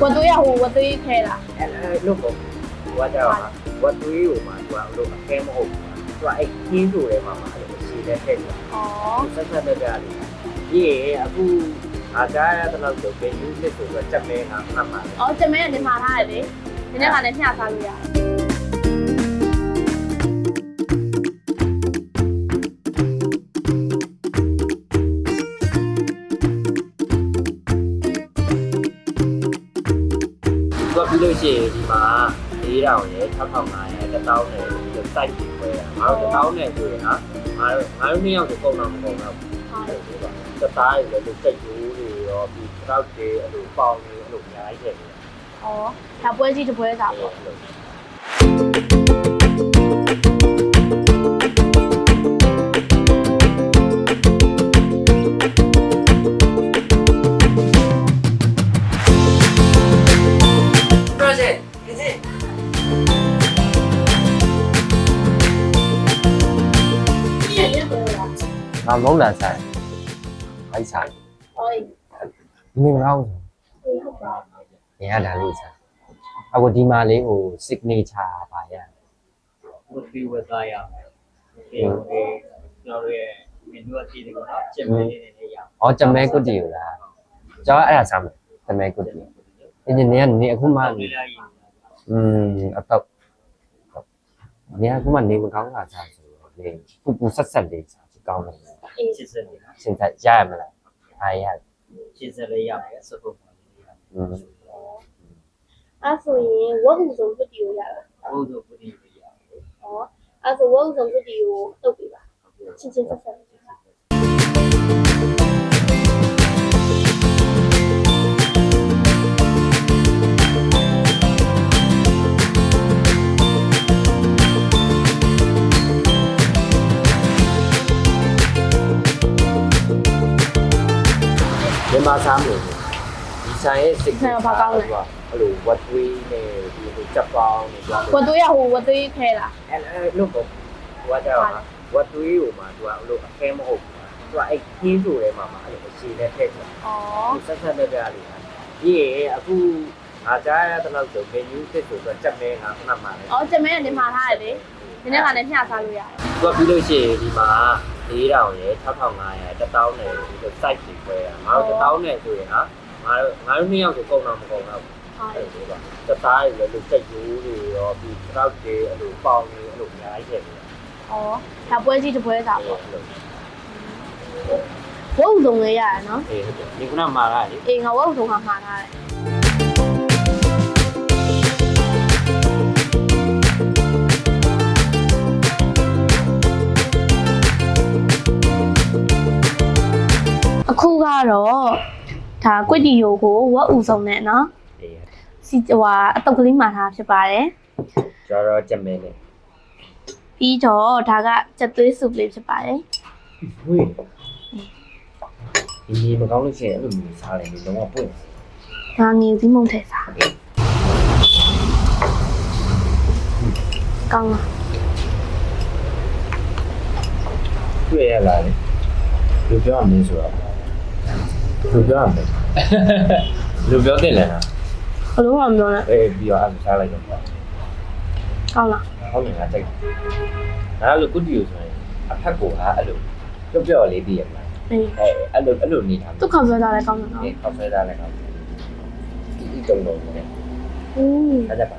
ဝတ်သွေးရဟိုဝတ်သွေးခဲတာအဲ့အဲ့လို့ပေါ့ဟိုကကြောက်တာဝတ်သွေးကိုမှသူကလို့အခဲမဟုတ်ဘူးသူကအဲ့ခင်းဆိုတဲ့မှာမှာလို့ရှိတဲ့ထက်တယ်อ๋อဆ ပြီးလို့ရှိရင်ဒီမှာ4000ရယ်6500ရယ်1000နဲ့ပြီးတော့ site တွေပဲငါတို့1000နဲ့ဆိုရင်ဟာငါတို့ငါတို့နှစ်ယောက်ကိုပုံတော့မပုံတော့ဘူးဟုတ်အဲ့လိုပါတသားရယ်လို့စိတ်ရိုးတွေရောပြီး crowd တွေအဲ့လိုပေါင်းနေအဲ့လိုအများကြီးထည့်နေတယ်อ๋อဒါပွဲကြီးတစ်ပွဲစားပေါ့ ငါမုန်းတာဆိုင်အိုက်ဆိုင်ဟောဒီနေ့မလားဘူးဟုတ်ပါနေရတာလို့ဆိုင်အခုဒီမှာလေးဟို signature ပါရဝတ်ပြီးဝတ်သားရမယ်။ဒီဟိုကျွန်တော်တို့ရဲ့မင်းတို့အတီးတွေကိုနော်ကျင်မဲလေးတွေရအောင်။အော်ကြမဲကုတ်တီကိုလား။ကျောင်းအဲ့ဒါစားမယ်။ကြမဲကုတ်တီ။အင်းနေကနေအခုမှ။ဝေးလာရင်อืมအတော့နေအခုမှနေမကောင်းတာစားဆိုတော့လေပူပူဆက်ဆက်လေးစားကြည့်ကောင်းတယ် အေးချစ်စက်လေး။စင်သက်ရရမလား။အားရချစ်စက်လေးရမယ်စပုတ်ပါလေးရอืมအဲ့ဆိုရင်ဝတ်ဥဆုံးပတီကိုရတာ။ဘုဒ္ဓပတိ စားစားမျိုးဒီဆိုင်ရဲ့စိတ်ကဘာကောင်းလဲအဲ့လိုဝတ်သွေးနဲ့ဒီလိုချက်ပေါင်းနဲ့ဝတ်သွေးရဟိုဝတ်သွေးခဲလားအဲ့လို့ပေါ့ဝတ်တော့ဝတ်သွေးဟိုမှာသူကအဲ့လိုအခဲမဟုတ်ဘူးသူကအဲ့ကျင်းဆိုထဲမှာမှာအဲ့လိုအခြေနဲ့ထည့်တယ်ဩဆက်ဆက်လက်လက်လေးပြီးရင်အခုငါကြားရတဲ့လောက်ဆိုဘယ်ယူစစ်ဆိုတော့ချက်မဲငါခဏမှလည်းဩချက်မဲကလည်းမှာထားတယ်လေဒီနေ့ကလည်းညှစားလို့ရတယ်သူကပြီးလို့ရှိရင်ဒီမှာ 4000ရယ်6500ရယ်1000နဲ့ပြီးတော့ site တွေပဲငါတို့1000နဲ့ဆိုရင်ဟာငါတို့ငါတို့နှစ်ယောက်ကိုပုံတော့မပုံတော့ဘူးဟုတ်အဲ့လိုပါတသားရယ်လို့စိတ်ရိုးတွေရောပြီး crowd တွေအဲ့လိုပေါင်းနေအဲ့လိုအများကြီးထည့်နေတယ်อ๋อဒါပွဲကြီးတစ်ပွဲစားပေါ့အဲ့လိုဝတ်ဥဆုံးလေးရတယ်နော်အေးဟုတ်တယ်ဒီခုနမှာလာလေအေးငါဝတ်ဥဆုံးကမှာထားတယ် အခုကတော့ဒါကွက်တီယိုကိုဝတ်ဥဆုံးနဲ့နော်အေးစီဟိုဟာအတုပ်ကလေးမှာထားဖြစ်ပါတယ်ကျော်တော့ချက်မဲနဲ့ပြီးတော့ဒါကကြက်သွေးစုပ်လေးဖြစ်ပါတယ်ဝေးဒီမကောင်းလို့ရှိရင်အဲ့လိုမျိုးစားလိုက်ပြီးလုံးဝပွင့်ဒါငေစည်းမုံထဲစားကောင်းလားတွေ့ရလာလေလူပြောရမင်းဆိုတော့ လူပြောရမင်းလူပြောတယ်လည်း ဘလို့မှမပြောနဲ့ အေးပြီးတော့အဲ့လိုစားလိုက်တော့ ကောင်းလား ဟုတ်တယ်ငါကြိုက်တယ်ငါလိုကုတီကိုဆိုရင်အဖက်ကိုဟာအဲ့လိုပြောပြောလေးတည်ရမှာ အေး အဲအဲ့လိုအဲ့လိုနေတာ သူ့ခေါက်ဆွဲသားလည်းကောင်းတယ်နော် ဒီခေါက်ဆွဲသားလည်းကောင်းတယ်ဒီတုံတော့တယ် อืม အဲ့ဒါပါ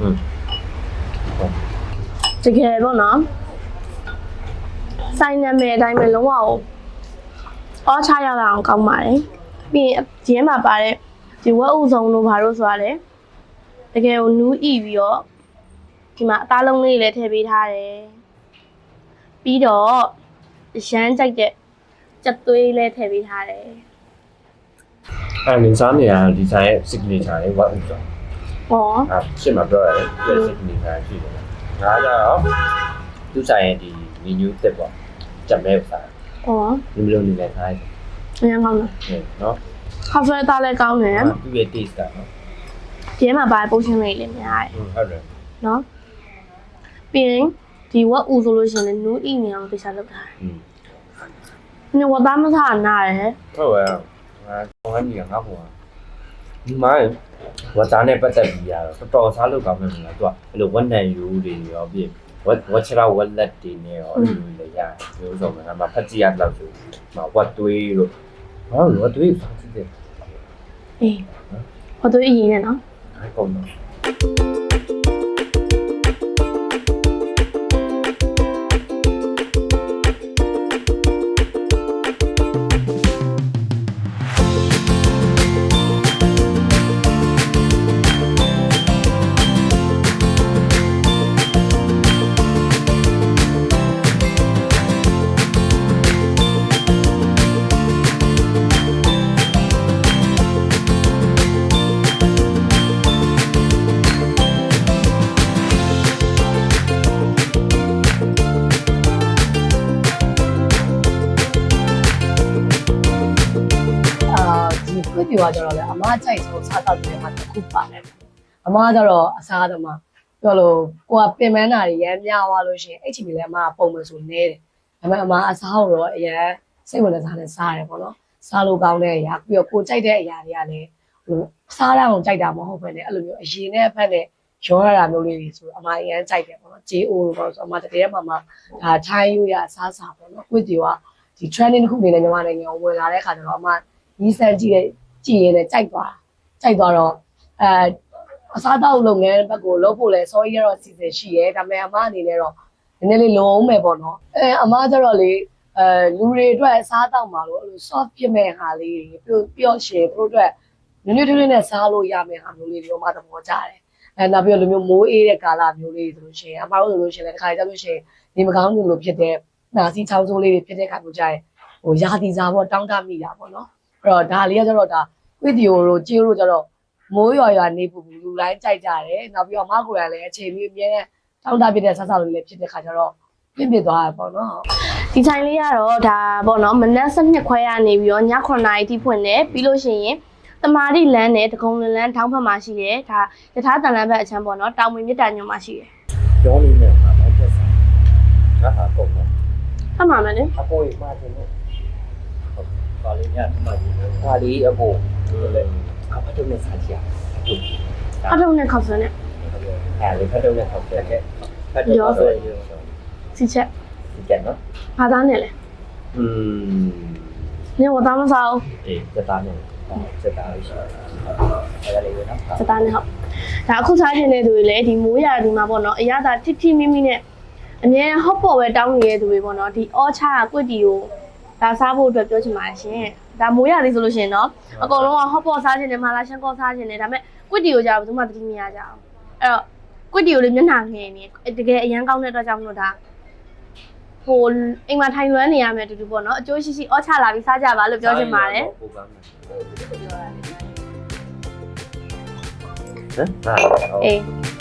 อืม တကယ်ပေါ့နော် ဆိုင်နာမည်အတိုင်းပဲလုံးဝအော်ချရလာအောင်ကောင်းပါတယ်ပြီးရင်ဒီထဲမှာပါတဲ့ဒီဝက်ဥဆုံးတို့ဘာလို့ဆိုရလဲတကယ်ကိုနူးဤပြီးတော့ဒီမှာအသားလုံးလေးလည်းထည့်ပေးထားတယ်ပြီးတော့ရမ်းကြိုက်တဲ့ကြက်သွေးလည်းထည့်ပေးထားတယ်အဲ့ဒီစားနေရဒီဆိုင်ရဲ့ signature လေးဝတ်ဥစ္စာဟောအာရှင်းမှာပြောရတယ်ဒီ signature ရှိတယ်ငါကြတော့သူဆိုင်ရဲ့ဒီ menu တက်ပေါ့ ကြက်မဲကိုစားဟောဒီလိုနေလဲစားရတယ်အရင်ကောင်းတယ်ဟုတ်နော်ဟာဖရတာလည်းကောင်းတယ်သူ့ရဲ့ taste ကနော်ဒီမှာပါပိုးရှင်းလေးလည်းများတယ်ဟုတ်တယ်နော်ပြီးရင်ဒီဝက်ဦးဆိုလို့ရှိရင်လည်းနူးအိနေအောင်တခြားလုပ်ထားတယ်။နင်ဝက်သားမစားနားတယ်။ဟုတ်ပါဘူး။ငါကောင်းကြီးကငါ့ဘုံကဒီမှာဝက်သားနဲ့ပတ်သက်ပြီးရတော့တော်တော်စားလုပ်ကောင်းမယ်မလား။သူကအဲ့လိုဝက်နံယူတွေရောပြင် ဝက်ဝက်ချရာဝက်လက်တွေနဲ့ရောအဲ့လိုလေရတယ်ပြောဆိုမှာမဖက်ကြည့်ရတော့ဆိုမဝက်သွေးလို့ဟောဝက်သွေးဖက်ကြည့်တယ်အေးဝက်သွေးအရင်နဲ့နော်အဲ့ကောင်တော့ ကကြတော့လေအမကြိုက်ဆုံးစားတော့တယ်မှာတစ်ခုပါတယ်အမကကြတော့အစားသမားပြောလို့ကိုကပင်မန်းတာတွေရမ်းများသွားလို့ရှိရင်အဲ့ချိန်ကြီးလည်းအမကပုံမှန်ဆိုနေတယ်ဒါပေမဲ့အမအစားကိုတော့အရင်စိတ်ဝင်စားနဲ့စားတယ်ပေါ့နော်စားလို့ကောင်းတဲ့အရာပြီးတော့ကိုကြိုက်တဲ့အရာတွေကလည်းဟိုစားရအောင်ကြိုက်တာမဟုတ်ဘဲနဲ့အဲ့လိုမျိုးအရင်နဲ့အဖက်နဲ့ရောရတာမျိုးလေးတွေဆိုအမအရင်ကြိုက်တယ်ပေါ့နော် JO လို့ပေါ့ဆိုအမတကယ်မှမှဒါထိုင်းရိုးရအစားစားပေါ့နော်ကိုတီကဒီ training တစ်ခုအနေနဲ့မြန်မာနိုင်ငံကိုဝင်လာတဲ့အခါကျတော့အမနီးစမ်းကြည့်တဲ့ ကြည့်ရင်လည်းကြိုက်သွားကြိုက်သွားတော့အဲအစားတောက်လုပ်ငန်းဘက်ကိုလုပ်ဖို့လဲစောကြီးရတော့စီစဉ်ရှိရဲဒါပေမဲ့အမအနေနဲ့တော့နည်းနည်းလေးလုံအောင်မယ်ပေါ့နော်အဲအမကျတော့လေအဲလူတွေအတွက်အစားတောက်မှာလို့အဲ့လို soft ဖြစ်မဲ့ဟာလေးတွေပြောပြောရှင်သူတို့အတွက်နည်းနည်းထွေးထွေးနဲ့စားလို့ရမယ့်ဟာမျိုးလေးတွေတော့မှသဘောကျတယ်အဲနောက်ပြီးတော့လူမျိုးမိုးအေးတဲ့ကာလမျိုးလေးဆိုလို့ရှိရင်အမတို့ဆိုလို့ရှိရင်လည်းတစ်ခါကြလို့ရှိရင်ဒီမကောင်းဘူးလို့ဖြစ်တဲ့နာစီချောင်းစိုးလေးတွေဖြစ်တဲ့ခါမျိုးကြရင်ဟိုရာသီစားပေါ့တောင်းတမိတာပေါ့နော် အဲ့တော့ဒါလေးကကျတော့ဒါဝီဒီယိုတို့ကြည့်လို့ကျတော့မိုးရွာရွာနေပူပူလူတိုင်းကြိုက်ကြတယ်နောက်ပြီးတော့မကိုရလည်းအချိန်ကြီးအမြဲတောင်းတပြတဲ့ဆဆလေးလည်းဖြစ်တဲ့ခါကျတော့ပြင့်ပြသွားတာပေါ့နော်ဒီဆိုင်လေးကတော့ဒါပေါ့နော်မနက်7ခွဲရနေပြီးတော့ည9နာရီထိဖွင့်တယ်ပြီးလို့ရှိရင်တမာတိလန်းနဲ့တကုံလန်းလန်းထောင်းဖက်မှာရှိတယ်ဒါယထာတန်လန်းဘက်အချမ်းပေါ့နော်တောင်ဝင်မြစ်တာညွန်မှာရှိတယ်ပြောနေတယ်ငါတော့ပြတ်စားငါဟာကုန်တော့ဖတ်မှာမယ်လေအပေါ်မှာတင်လို့ပါ လေးညထမကြီးလို့ဟာလီအပေါ်လေအဖတ်တော့နဲ့စားကြည့်အခုအထုံးနဲ့ခောက်ဆွန်းနဲ့အဲ့လေဖတ်တော့နဲ့ထောက်တယ်ဖတ်တော့ဆိုရင်စီချက်ဒီကနော်ဘာသားနဲ့လဲอืมနေဝသားမစားဘူးအေးစတားနဲ့စတားလေးရှိတယ်အဲ့ဒါလေးပဲနော်စသားနဲ့ဟုတ်ဒါအခုစားခြင်းတဲ့သူတွေလည်းဒီမိုးရာဒီမှာပေါ့နော်အရသာတိတိမိမိနဲ့အမြဲဟော့ပေါ်ပဲတောင်းနေတဲ့သူတွေပေါ့နော်ဒီအောချာကွက်တီကို ဒါစားဖို့အတွက်ပြောချင်ပါတယ်ရှင်ဒါမိုးရာလေးဆိုလို့ရှိရင်တော့အကောင်လုံးကဟော့ပေါ်စားခြင်းနဲ့မာလာရှန်ကောစားခြင်းနဲ့ဒါပေမဲ့ကွက်တီကိုကြာဘယ်သူမှသတိမရကြအောင်အဲ့တော့ကွက်တီကိုလည်းမျက်နှာငယ်နေတကယ်အရန်ကောင်းတဲ့အတွက်ကြောင့်မလို့ဒါဟိုအိမ်မှာထိုင်လွမ်းနေရမယ်အတူတူပေါ့နော်အကျိုးရှိရှိအောချလာပြီးစားကြပါလို့ပြောချင်ပါတယ်ပိုကောင်းတယ်ဟမ်ဟာအေး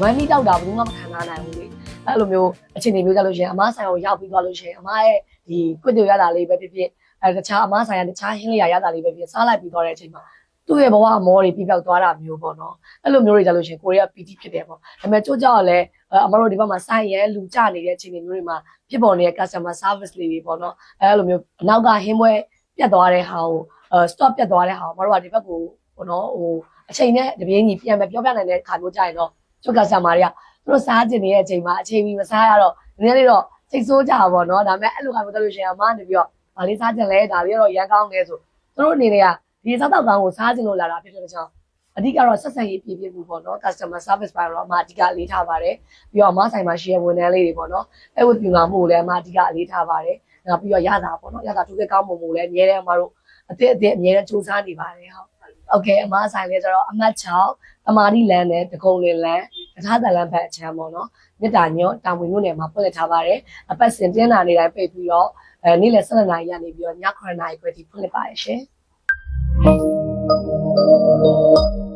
ဝမ်းနီးတောက်တာဘယ်သူမှမခံနိုင်ဘူးလေအဲ့လိုမျိုးအချိန်တွေမျိုးကြလို့ရှိရင်အမဆိုင်ကိုရောက်ပြီးသွားလို့ရှိရင်အမရဲ့ဒီကွတ်တူရတာလေးပဲဖြစ်ဖြစ်အဲတခြားအမဆိုင်ရတခြားဟင်းလေးရရတာလေးပဲဖြစ်စားလိုက်ပြီးသွားတဲ့အချိန်မှာသူ့ရဲ့ဘဝအမောတွေပြပြောက်သွားတာမျိုးပေါ့နော်အဲ့လိုမျိုးတွေကြလို့ရှိရင်ကိုရီးယားပီတီဖြစ်တယ်ပေါ့ဒါပေမဲ့ကြိုးကြောက်လည်းအမတို့ဒီဘက်မှာဆိုင်ရလူကြနေတဲ့အချိန်တွေမျိုးတွေမှာဖြစ်ပေါ်နေတဲ့ customer service လေးတွေပေါ့နော်အဲ့လိုမျိုးအနောက်ကဟင်းပွဲပြတ်သွားတဲ့ဟာကိုအဲ stop ပြတ်သွားတဲ့ဟာကိုမတို့ကဒီဘက်ကိုပေါ့နော်ဟိုအချိန်နဲ့တပြေးညီပြန်မပြောပြနိုင်တဲ့ခါမျိုးကြရင်တော့ ကျုပ်ကဆာမာတွေကသူတို့စားကျင်နေတဲ့အချိန်မှာအချိန်ကြီးမစားရတော့နည်းနည်းလေးတော့စိတ်ဆိုးကြပါဘောเนาะဒါပေမဲ့အဲ့လိုကမျိုးတို့လို့ရှိရင်အမနေပြီးတော့ဗာလေးစားကျင်လဲဒါလေးကတော့ရန်ကောင်းတယ်ဆိုသူတို့အနေနဲ့ကဒီစားတော့ကောင်းကိုစားကျင်လို့လာတာဖြစ်တဲ့ကြောင့်အဓိကတော့ဆက်ဆံရေးပြည့်ပြည့်မှုပေါ့နော် customer service ပိုင်းတော့အမအဓိကအလေးထားပါတယ်ပြီးတော့အမဆိုင်မှာရှိရဝန်ထမ်းလေးတွေပေါ့နော်အဲ့ဝတ်ပြူလာမှုကိုလည်းအမအဓိကအလေးထားပါတယ်နောက်ပြီးတော့ရတာပေါ့နော်ရတာသူကကောင်းမှုမှုလည်းအများနဲ့အမတို့အစ်အစ်အများနဲ့စူးစမ်းနေပါတယ်ဟုတ် โอเคအမဆိုင်လဲကျတော့အမှတ်6အမာရီလန်နဲ့တကုံလင်လန်ကထားတလန်ဘတ်အချမ်းပေါ့နော်မြစ်တာညော့တာဝန်မြို့နယ်မှာပွင့်လက်ထားပါတယ်အပတ်စဉ်တင်းနာနေတိုင်းပြေးပြီးတော့အဲနေ့လယ်7နာရီကနေပြီးတော့ည9နာရီခွဲထိဖွင့်လက်ပါတယ်ရှင် Thank you.